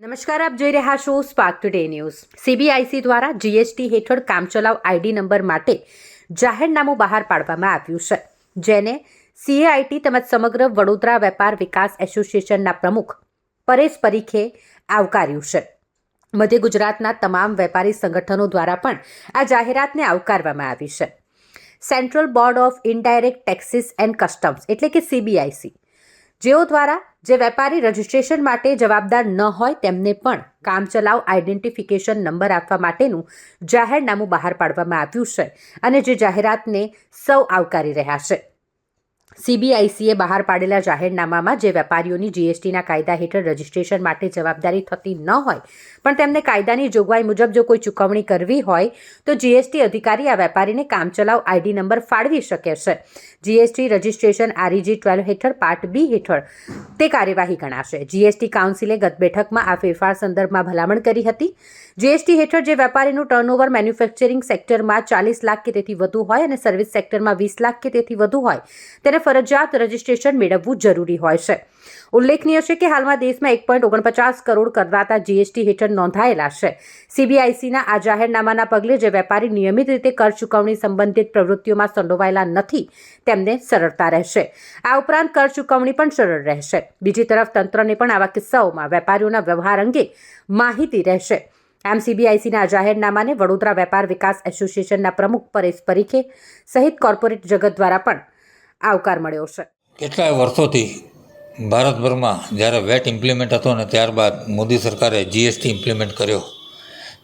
નમસ્કાર, આપ જોઈ રહ્યા છો સ્પાર્ક ટુડે ન્યૂઝ સીબીઆઈસી દ્વારા જીએસટી હેઠળ કામચલાઉ આઈડી નંબર માટે જાહેરનામું બહાર પાડવામાં આવ્યું છે, જેને સીએઆઈટી તેમજ સમગ્ર વડોદરા વેપાર વિકાસ એસોસિએશનના પ્રમુખ પરેશ પરીખે આવકાર્યું છે. મધ્ય ગુજરાતના તમામ વેપારી સંગઠનો દ્વારા પણ આ જાહેરાતને આવકારવામાં આવી છે. Central board of indirect taxes and customs એટલે કે સીબીઆઈસી જેઓ દ્વારા જે વેપારી રજિસ્ટ્રેશન માટે જવાબદાર ન હોય તેમને પણ કામચલાઉ આઈડેન્ટિફિકેશન નંબર આપવા માટેનું જાહેરનામું બહાર પાડવામાં આવ્યું છે અને જે જાહેરાતને સૌ આવકારી રહ્યા છે. સીબીઆઈસીએ બહાર પાડેલા જાહેરનામામાં જે વેપારીઓની જીએસટીના કાયદા હેઠળ રજિસ્ટ્રેશન માટે જવાબદારી થતી ન હોય, પણ તેમને કાયદાની જોગવાઈ મુજબ જો કોઈ ચૂકવણી કરવી હોય, તો જીએસટી અધિકારી આ વેપારીને કામચલાઉ આઈડી નંબર ફાળવી શકે છે. જીએસટી રજિસ્ટ્રેશન આરઈજી ટ્વેલ્વ હેઠળ પાર્ટ બી હેઠળ તે કાર્યવાહી ગણાશે. જીએસટી કાઉન્સિલે ગત બેઠકમાં આ ફેરફાર સંદર્ભમાં ભલામણ કરી હતી. જીએસટી હેઠળ જે વેપારીનું ટર્નઓવર મેન્યુફેક્ચરિંગ સેક્ટરમાં ચાલીસ લાખ કે તેથી વધુ હોય અને સર્વિસ સેક્ટરમાં વીસ લાખ કે તેથી વધુ હોય, તેને ફરજિયાત રજિસ્ટ્રેશન મેળવવું જરૂરી હોય છે. ઉલ્લેખનીય છે કે હાલમાં દેશમાં એક પોઈન્ટ ઓગણપચાસ કરોડ કરદાતા જીએસટી હેઠળ નોંધાયેલા છે. સીબીઆઈસીના આ જાહેરનામાના પગલે જે વેપારી નિયમિત રીતે કર ચૂકવણી સંબંધિત પ્રવૃત્તિઓમાં સંડોવાયેલા નથી, તેમને સરળતા રહેશે. આ ઉપરાંત કર ચૂકવણી પણ સરળ રહેશે. બીજી તરફ તંત્રને પણ આવા કિસ્સાઓમાં વેપારીઓના વ્યવહાર અંગે માહિતી રહેશે. આમ સીબીઆઈસીના જાહેરનામાને વડોદરા વેપાર વિકાસ એસોસિએશનના પ્રમુખ પરેશ પરીખે, સહિત કોર્પોરેટ જગત દ્વારા પણ આવકાર મળ્યો છે. કેટલાય વર્ષોથી ભારતભરમાં જ્યારે વેટ ઇમ્પ્લિમેન્ટ હતો ને ત્યારબાદ મોદી સરકારે જીએસટી ઇમ્પ્લિમેન્ટ કર્યો,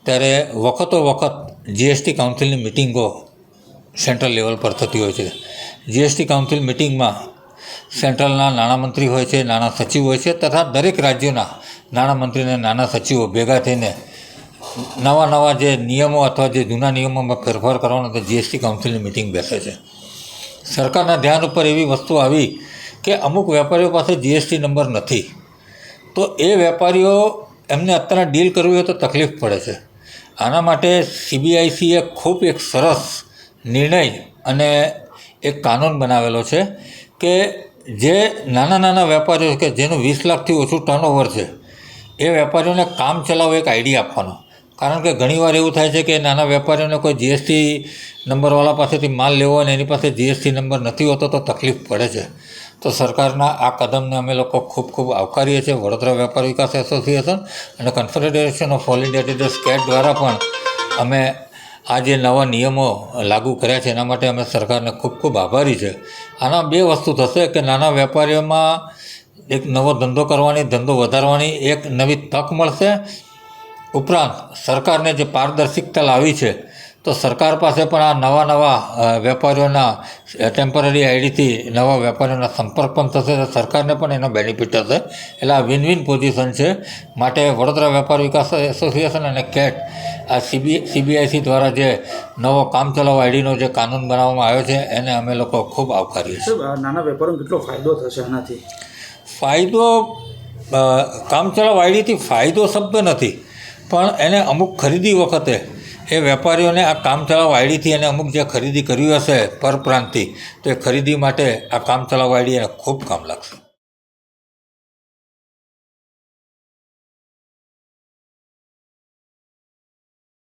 ત્યારે વખતો વખત જીએસટી કાઉન્સિલની મિટિંગો સેન્ટ્રલ લેવલ પર થતી હોય છે. જીએસટી કાઉન્સિલ મિટિંગમાં સેન્ટ્રલના નાણામંત્રી હોય છે, નાણાં સચિવ હોય છે તથા દરેક રાજ્યોના નાણામંત્રી અને નાના સચિવો ભેગા થઈને નવા નવા જે નિયમો અથવા જે જૂના નિયમોમાં ફેરફાર કરવાનો તો જીએસટી કાઉન્સિલની મિટિંગ બેસે છે. સરકારના ધ્યાન ઉપર એવી વસ્તુ આવી કે અમુક વેપારીઓ પાસે જીએસટી નંબર નથી. તો એ વેપારીઓ એમને અત્યારે ડીલ કરવી હોય તો તકલીફ પડે છે. આના માટે સીબીઆઈસીએ ખૂબ એક સરસ નિર્ણય અને એક કાનૂન બનાવેલો છે કે જે નાના નાના વેપારીઓ કે જેનું વીસ લાખથી ઓછું ટર્નઓવર છે, એ વેપારીઓને કામ ચલાવો એક આઈડી આપવાનો. કારણ કે ઘણીવાર એવું થાય છે કે નાના વેપારીઓને કોઈ જીએસટી નંબરવાળા પાસેથી માલ લેવો અને એની પાસે જીએસટી નંબર નથી હોતો તો તકલીફ પડે છે. તો સરકારના આ કદમને અમે લોકો ખૂબ ખૂબ આવકારીએ છીએ. વડોદરા વેપાર વિકાસ એસોસિએશન અને confederation of all India traders CAIT દ્વારા પણ અમે આ જે નવા નિયમો લાગુ કર્યા છે, એના માટે અમે સરકારને ખૂબ ખૂબ આભારી છે. આના બે વસ્તુ થશે કે નાના વેપારીઓમાં એક નવો ધંધો કરવાની, ધંધો વધારવાની, એક નવી તક મળશે ઉપરાંત સરકારને જે પારદર્શિકતા લાવી છે તો સરકાર પાસે પણ આ નવા નવા વેપારીઓના ટેમ્પરરી આઈડીથી નવા વેપારીઓના સંપર્ક પણ થશે તો સરકારને પણ એનો બેનિફિટ થશે. એટલે આ વિન વિન પોઝિશન છે. માટે વડોદરા વેપાર વિકાસ એસોસિએશન અને કેટ આ સીબી સીબીઆઈસી દ્વારા જે નવો કામચલાઉ આઈડીનો જે કાનૂન બનાવવામાં આવ્યો છે એને અમે લોકો ખૂબ આવકારીએ છીએ. નાના વેપારીઓને કેટલો ફાયદો થશે આનાથી? ફાયદો કામચલાઉ આઈડીથી ફાયદો શબ્દ નથી. પણ એને અમુક ખરીદી વખતે એ વેપારીઓને આ કામચલાઉ આઈડીથી એને અમુક જે ખરીદી કરવી હશે પરપ્રાંતિ તો એ ખરીદી માટે આ કામચલાઉ આઈડી એને ખૂબ કામ લાગશે.